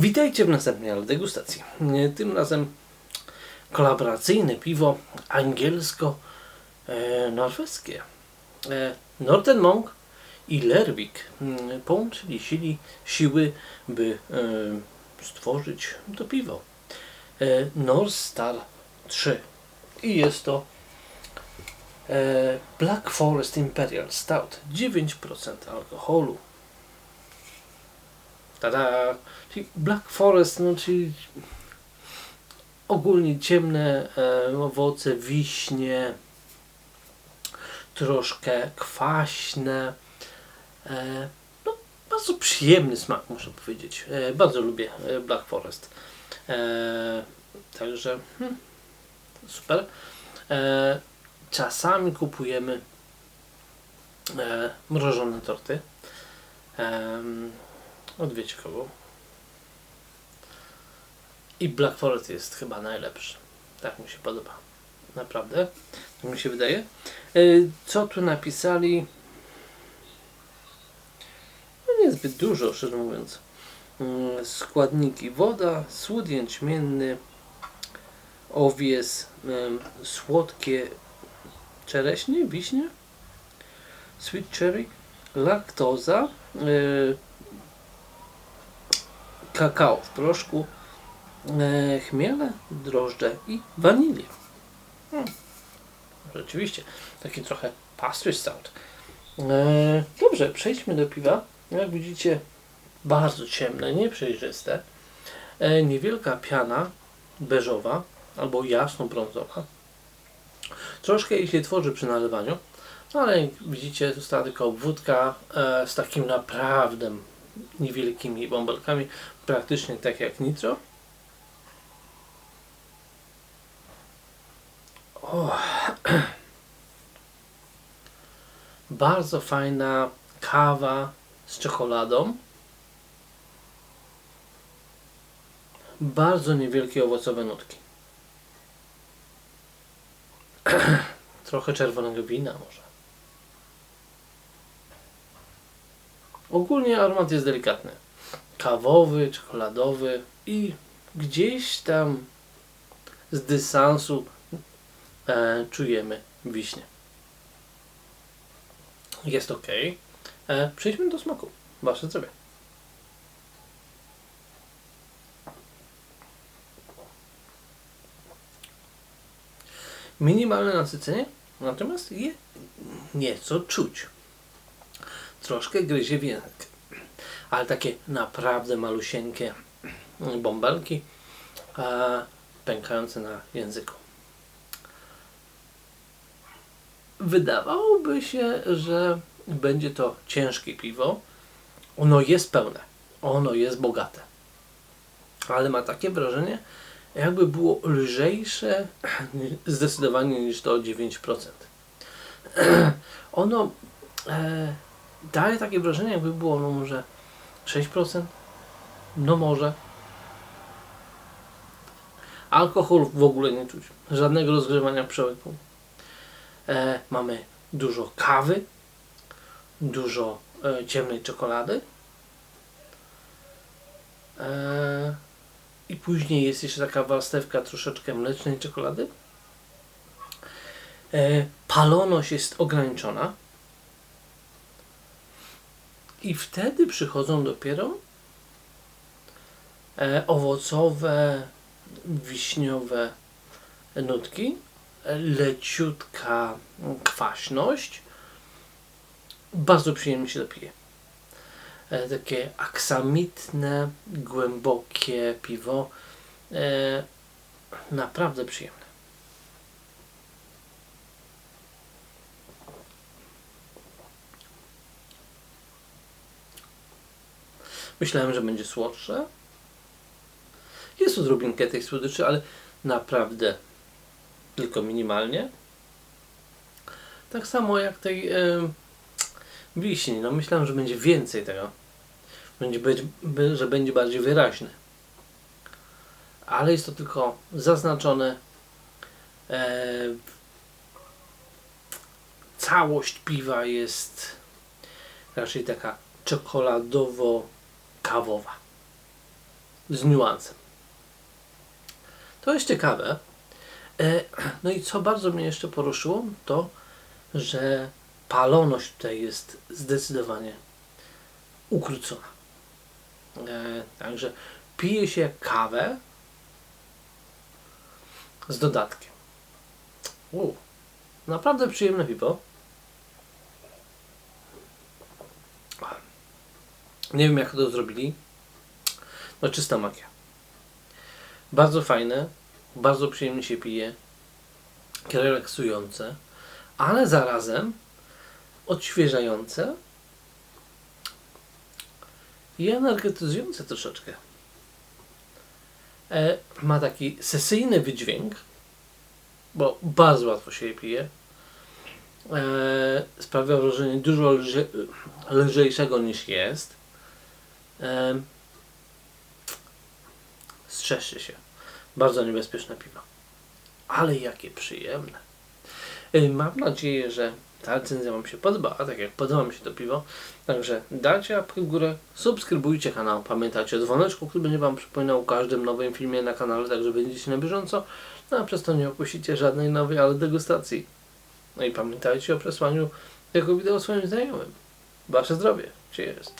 Witajcie w następnej degustacji. Tym razem kolaboracyjne piwo angielsko-norweskie. E, Northern Monk i Lervik mm, połączyli sili, siły, by e, stworzyć to piwo. E, North Star 3 i jest to Black Forest Imperial Stout 9% alkoholu Tada! Czyli Black Forest, no czyli ogólnie ciemne e, owoce, wiśnie, troszkę kwaśne. E, no, bardzo przyjemny smak, muszę powiedzieć. E, bardzo lubię e, Black Forest. E, także hmm, super. E, czasami kupujemy e, mrożone torty. E, od wiecie kogo. I Black Forest jest chyba najlepszy. Tak mi się podoba. Naprawdę. Tak mi się wydaje. E, co tu napisali? No niezbyt dużo, szczerze mówiąc. Mm, składniki woda, słód jęczmienny, owies, słodkie czereśnie, wiśnie, sweet cherry, laktoza, e, kakao w proszku, e, chmiele, drożdże i wanilię. Hmm. Rzeczywiście, taki trochę pastry stout. E, dobrze, przejdźmy do piwa. Jak widzicie, bardzo ciemne, nieprzejrzyste. E, niewielka piana beżowa albo jasno-brązowa. Troszkę jej się tworzy przy nalewaniu, ale jak widzicie, została tylko obwódka e, z takim naprawdę niewielkimi bąbelkami, praktycznie tak jak nitro. O. Bardzo fajna kawa z czekoladą. Bardzo niewielkie owocowe nutki. Trochę czerwonego wina może. Ogólnie aromat jest delikatny. Kawowy, czekoladowy i gdzieś tam z dystansu e, czujemy wiśnie. Jest ok. E, przejdźmy do smaku. Wasze zdrowie. Minimalne nasycenie, natomiast je nieco czuć troszkę gryzie w język. Ale takie naprawdę malusieńkie bąbelki e, pękające na języku. Wydawałoby się, że będzie to ciężkie piwo. Ono jest pełne, ono jest bogate, ale ma takie wrażenie, jakby było lżejsze zdecydowanie niż to 9%. Ono e, daje takie wrażenie, jakby było no może 6%, no może. Alkohol w ogóle nie czuć, żadnego rozgrzewania przełyku. E, mamy dużo kawy, dużo e, ciemnej czekolady. E, I później jest jeszcze taka warstewka troszeczkę mlecznej czekolady. E, paloność jest ograniczona. I wtedy przychodzą dopiero e, owocowe, wiśniowe nutki, leciutka kwaśność. Bardzo przyjemnie się dopije. E, takie aksamitne, głębokie piwo. E, naprawdę przyjemne. Myślałem, że będzie słodsze. Jest odrobinkę tej słodyczy, ale naprawdę tylko minimalnie. Tak samo jak tej e, wiśni. No myślałem, że będzie więcej tego. Będzie, że będzie bardziej wyraźny. Ale jest to tylko zaznaczone. E, całość piwa jest raczej taka czekoladowo kawowa. z niuansem. To jest ciekawe. E, No i co bardzo mnie jeszcze poruszyło, to że paloność tutaj jest zdecydowanie ukrócona. E, Także pije się kawę z dodatkiem. U, naprawdę przyjemne piwo. Nie wiem jak to zrobili. No czysta magia. Bardzo fajne, bardzo przyjemnie się pije, relaksujące, ale zarazem odświeżające i energetyzujące troszeczkę. E, ma taki sesyjny wydźwięk, bo bardzo łatwo się je pije. E, sprawia wrażenie dużo lże, lżejszego niż jest. E, strzeżcie się. Bardzo niebezpieczne piwo. Ale jakie przyjemne. Mam nadzieję, że ta recenzja Wam się podoba, a tak jak podoba mi się to piwo. Także dajcie łapkę w górę, subskrybujcie kanał, pamiętajcie o dzwoneczku, który będzie Wam przypominał o każdym nowym filmie na kanale, także będziecie na bieżąco. No a przez to nie opuścicie żadnej nowej, ale degustacji. No i pamiętajcie o przesłaniu tego wideo swoim znajomym. Wasze zdrowie. Cheers.